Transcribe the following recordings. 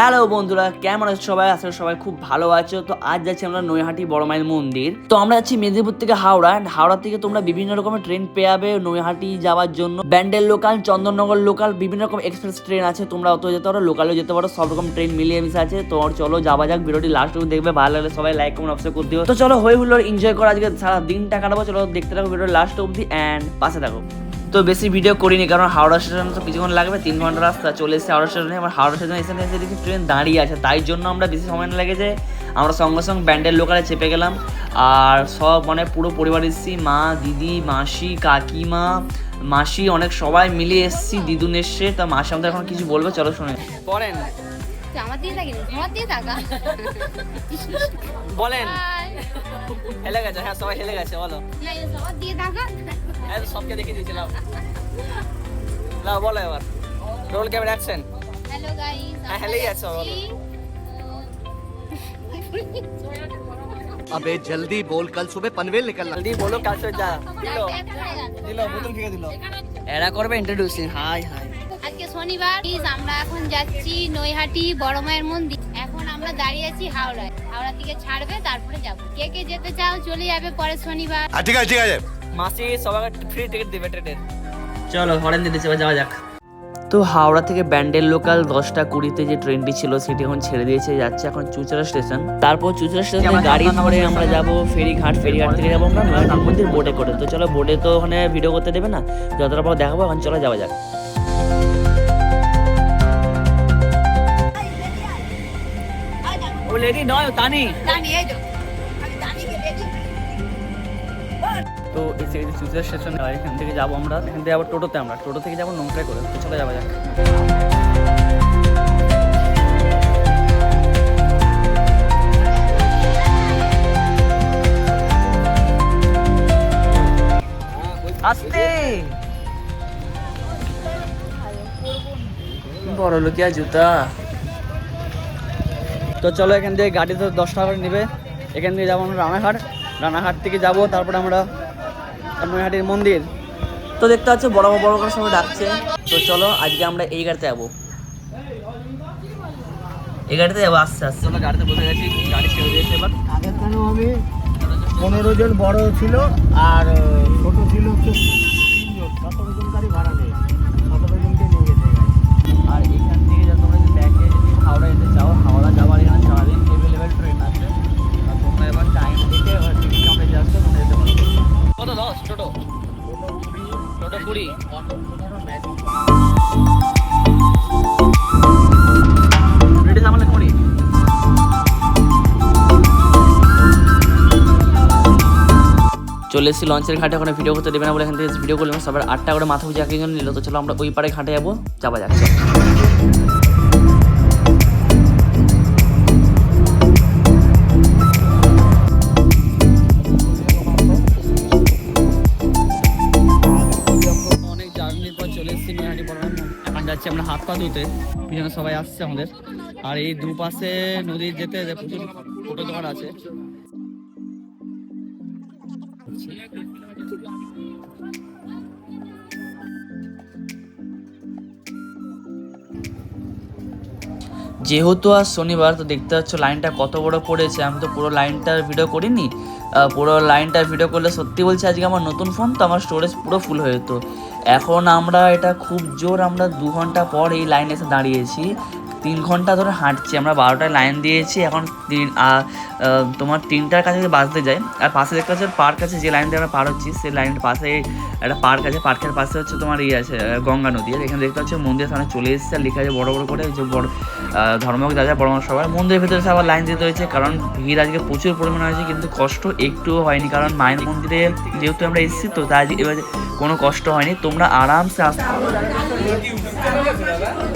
Hello বন্ধুরা, কেমন আছো সবাই? আসলে সবাই খুব ভালো আছো। তো আজ যাচ্ছি আমরা নৈহাটি বড় মায়ের মন্দির। তো আমরা যাচ্ছি মেদিনীপুর থেকে হাওড়া। হাওড়া থেকে তোমরা বিভিন্ন রকমের ট্রেন পেয়ে যাবে নৈহাটি যাওয়ার জন্য। ব্যান্ডেল লোকাল চন্দননগর লোকাল বিভিন্ন রকম এক্সপ্রেস ট্রেন আছে। তোমরা অত যেতে পারো লোকালেও যেতে পারো, সব রকম ট্রেন মিলিয়ে মিশে আছে। তো চলো যাওয়া যাক, ভিডিওটি লাস্ট দেখবে। ভালো লাগলে সবাই লাইক কমেন্ট অবশ্যই করতে দিও। তো চলো হয়ে হুল্লোর এনজয় করো আজকে সারা দিনটা কাটাবো। চলো দেখতে থাকো ভিডিও লাস্ট অবধি অ্যান্ড পাশে থাকো। তো বেশি ভিডিও করিনি, কারণ হাওড়া স্টেশন তো কিছুক্ষণ লাগবে, তিন ঘণ্টা রাস্তা, চলে এসেছে হাওড়া স্টেশনে। এবার হাওড়া স্টেশনে এসে এসে দেখি ট্রেন দাঁড়িয়ে আছে, তাই জন্য আমরা বেশি সময় না লেগেছে। আমরা সঙ্গে সঙ্গে ব্যান্ডেল লোকালে চেপে গেলাম। আর সব মানে পুরো পরিবার এসেছি, মা, দিদি, মাসি, কাকিমা, মাসি, অনেক সবাই মিলে এসেছি, দিদুন এসছে। তা মাসি আমাদের এখন কিছু বলবে, চলো শুনে তুই আমার দিয়ে থাকিস আমার দিয়ে থাকা বলেন হেলে গেছে হ্যাঁ সবাই হেলে গেছে বলো আমার দিয়ে থাকা হ্যাঁ সবকে দেখে দিয়েছিলাম লাও বলো এবার roll camera action hello guys হ্যাঁ, হেলেই আছো, বলো। अबे जल्दी बोल कल सुबह पनवेल निकलना জলদি বলো কাজ হয়ে যা দিলো দিলো বোতল ফিকে দিলো এরা করবে ইন্ট্রোডিউসিং হাই হাই আজকে শনিবার। আমরা এখন যাচ্ছি নৈহাটি বড় মায়ের মন্দির। এখন আমরা দাঁড়িয়ে আছি হাওড়ায়। হাওড়া থেকে ছাড়বে তারপরে যাব। কে কে যেতে চাও চলে যাবে পরে শনিবার। ঠিক আছে ঠিক আছে। মাসি সবাই ফ্রি টিকিট দেবে ট্রেনের চলো হরেন দিতে যাওয়া যাক। তো হাওড়া থেকে ব্যান্ডেল লোকাল দশটা কুড়িতে যে ট্রেনটি ছিল সেটি এখন ছেড়ে দিয়েছে যাচ্ছে এখন চুচড়া স্টেশন তারপর চুচড়া স্টেশন গাড়ি ধরে আমরা যাব ফেরিঘাট। ফেরিঘাট থেকে যাব আমরা মন্দির বোটে করে। তো চলো বোটে তো ওখানে ভিডিও করতে দেবে না? যতটা পর দেখাবো এখন চলো যাওয়া যাক। লেডি নয় তানি। তো। এসে গেছি চুচড়া স্টেশন এখান থেকে যাব আমরা। এখান থেকে যাব টোটোতে আমরা। টোটো থেকে যাব নৌকায় করে। তো চলে যাওয়া যাক। আসতে। বড় লোকিয়া জুতা। তো চলো এখান থেকে গাড়ি তো দশ টাকা করে নেবে। এখান থেকে যাব আমরা রানাঘাট। রানাঘাট থেকে যাব তারপরে আমরা নৈহাটির মন্দির। তো দেখতে পাচ্ছ বড় বড় করে সবাই ডাকছে। তো চলো আজকে আমরা এই গাড়িতে যাব। এই গাড়িতে যাব আস্তে আস্তে। চলো গাড়িতে বসে গেছি গাড়ি ছেড়ে দিয়েছে এবার। আগের আমি পনেরো জন বড় ছিল আর ছোট ছিল চলে এসেছি লঞ্চের ঘাটে ওখানে ভিডিও করতে দেবে না বলে এখান থেকে ভিডিও করলাম। সবার আটটা করে মাথা বুঝে একজন নিল, তো চলো আমরা ওই পারে ঘাটে যাব, যাওয়া যাচ্ছে এখন যাচ্ছি আমরা হাত পা ধুতে। পিছনে সবাই আসছে আমাদের। আর এই দুপাশে নদীর যেতে প্রচুর ছোটো দোকান আছে। যেহেতু আজ শনিবার, তো দেখতে পাচ্ছ লাইনটা কত বড় পড়েছে। আমি তো পুরো লাইনটার ভিডিও করিনি। পুরো লাইনটার ভিডিও করলে সত্যি বলছি আজকে আমার নতুন ফোন তো আমার স্টোরেজ পুরো ফুল হয়ে যেত। এখন আমরা এটা খুব জোর আমরা দু ঘণ্টা পর এই লাইনে এসে দাঁড়িয়েছি। তিন ঘণ্টা ধরে হাঁটছি, আমরা বারোটায় লাইন দিয়েছি, এখন তিন তোমার তিনটার কাছে বাজতে যায়, আর পাশে দেখতে পাচ্ছ পার্ক আছে, যে লাইন দিয়ে আমরা পার হচ্ছি, সেই লাইনের পাশে একটা পার্ক আছে পার্কের পাশে হচ্ছে তোমার ইয়ে আছে গঙ্গা নদী, আর এখানে দেখতে পাচ্ছ মন্দিরের সামনে চলে এসেছে, আর লেখা আছে বড় বড় করে, যে বড় ধর্মক দাদা বড় সবাই মন্দিরের ভিতরে সে আবার লাইন দিতে হয়েছে, কারণ ভিড় আজকে প্রচুর পরিমাণে হয়েছে, কিন্তু কষ্ট একটুও হয়নি, কারণ মায়ের মন্দিরে যেহেতু আমরা এসেছি, তো তাই এবার কোনো কষ্ট হয়নি, তোমরা আরামসে আসতে কি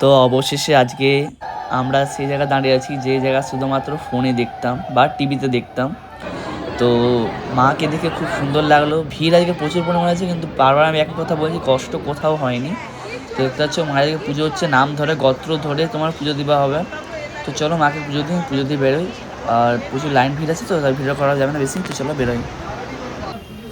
তো অবশেষে আজকে আমরা সেই জায়গায় দাঁড়িয়ে আছি, যে জায়গা শুধুমাত্র ফোনে দেখতাম বা টিভিতে দেখতাম। তো মাকে দেখে খুব সুন্দর লাগল। ভিড় আজকে প্রচুর পরিমাণে আছে কিন্তু বারবার আমি একই কথা বলছি, কষ্ট কোথাও হয়নি। তো দেখতে পাচ্ছ, মায়ের আজকে পুজো হচ্ছে, নাম ধরে, গত্র ধরে তোমার পুজো দেওয়া হবে। তো চলো মাকে পুজো দিই, পুজো দিয়ে বেরোই। আর প্রচুর লাইন ভিড় আছে তো ভিড় করা যাবে না বেশি, তো চলো বেরোই।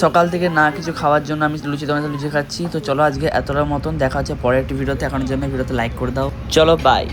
সকাল থেকে না কিছু খাওয়ার জন্য আমি লুচি তোমাদের লুচি খাচ্ছি। তো চলো আজকে এতটা মতন, দেখা হচ্ছে পরের একটি ভিডিওতে। এখন জন্য ভিডিওতে লাইক করে দাও। চলো বাই